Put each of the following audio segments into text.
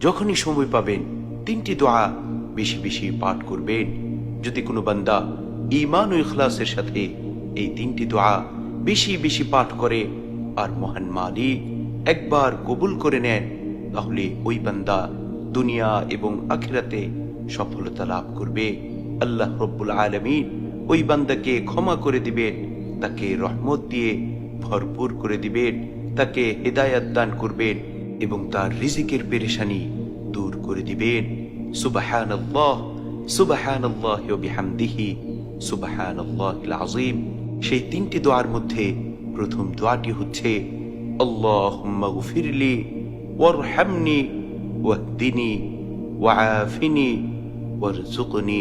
যখনই সময় পাবেন, তিনটি দোয়া বেশি বেশি পাঠ করবেন। যদি কোনো বান্দা ইমান ও ইখলাসের সাথে এই তিনটি দোয়া বেশি বেশি পাঠ করে আর মহান মালিক একবার কবুল করে নেন, তাহলে ওই বান্দা দুনিয়া এবং আখিরাতে সফলতা লাভ করবে। আল্লাহ রব্বুল আলমিন ওই বান্দাকে ক্ষমা করে দিবেন, তাকে রহমত দিয়ে ভরপুর করে দিবেন, তাকে হেদায়াত দান করবেন। এবং তার রিজিকের পেরেশানি দূর করে দিবেন। আল্লাহ আল্লাহ আল্লাহ সেই তিনটি দোয়ার মধ্যে প্রথম দোয়াটি হচ্ছে ওয়াআফিনি ওয়ারজুকনি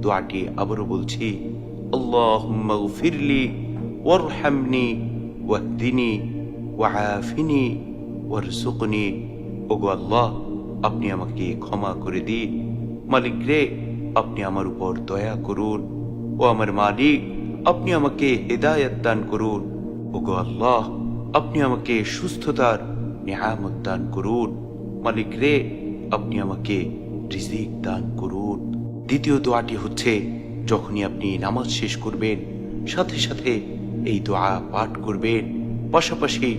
দোয়াটি আবারও বলছি, আল্লাহুম্মা গফিরলি ওয়ারজুকনি ওগো আল্লাহ, আপনি আমাকে ক্ষমা করে দিন। মালিক রে, আপনি আমার উপর দয়া করুন। ও আমার মালিক, আপনি আমাকে হেদায়ত দান করুন। ওগো আল্লাহ, আপনি আমাকে সুস্থতার নিয়ামত দান করুন। মালিক রে, আপনি আমাকে রিজিক দান করুন। দ্বিতীয় দোয়াটি হচ্ছে, যখনই আপনি নামাজ শেষ করবেন, সাথে সাথে এই দোয়া পাঠ করবেন। পাশাপাশি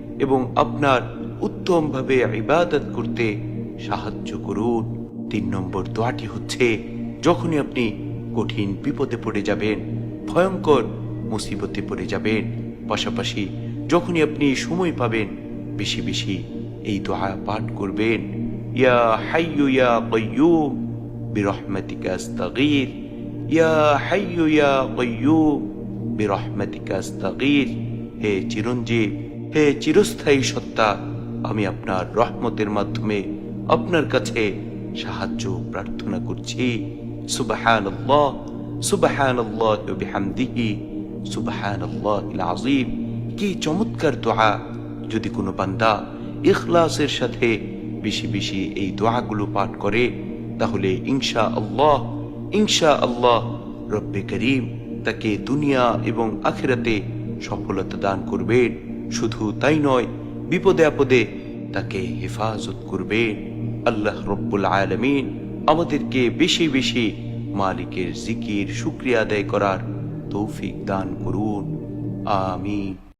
এবং আপনার উত্তমভাবে ইবাদত করতে সাহায্য করুন। তিন নম্বর দোয়াটি হচ্ছে, যখনই আপনি কঠিন বিপদে পড়ে যাবেন, ভয়ঙ্কর মুসিবতে পড়ে যাবেন, পাশাপাশি যখনই আপনি সময় পাবেন, বেশি বেশি এই দোয়া পাঠ করবেন। ইয়া হাইয়ু ইয়া কাইয়ুম বিরহমাতিকা আস্তাগীর। ইয়া হাইয়ু ইয়া কাইয়ুম বিরহমাতিকা আস্তাগীর। হে চিরঞ্জীব হে চিরস্থায়ী সত্তা, আমি আপনার রহমতের মাধ্যমে আপনার কাছে সাহায্য প্রার্থনা করছি। সুবাহান আল্লাহ সুবাহান সুবাহান কি চমৎকার দোয়া। যদি কোনো বান্দা ইখলাসের সাথে বেশি বেশি এই দোয়াগুলো পাঠ করে, তাহলে ইনশা আল্লাহ ইনশা আল্লাহ রব্বে করিম তাকে দুনিয়া এবং আখেরাতে সফলতা দান করবেন। শুধু তাই নয়, বিপদে আপদে তাকে হেফাজত করবেন। আল্লাহ রব্বুল আলমিন আমাদেরকে বেশি বেশি মালিকের জিকির, শুক্রিয়া আদায় করার তৌফিক দান করুন। আমিন।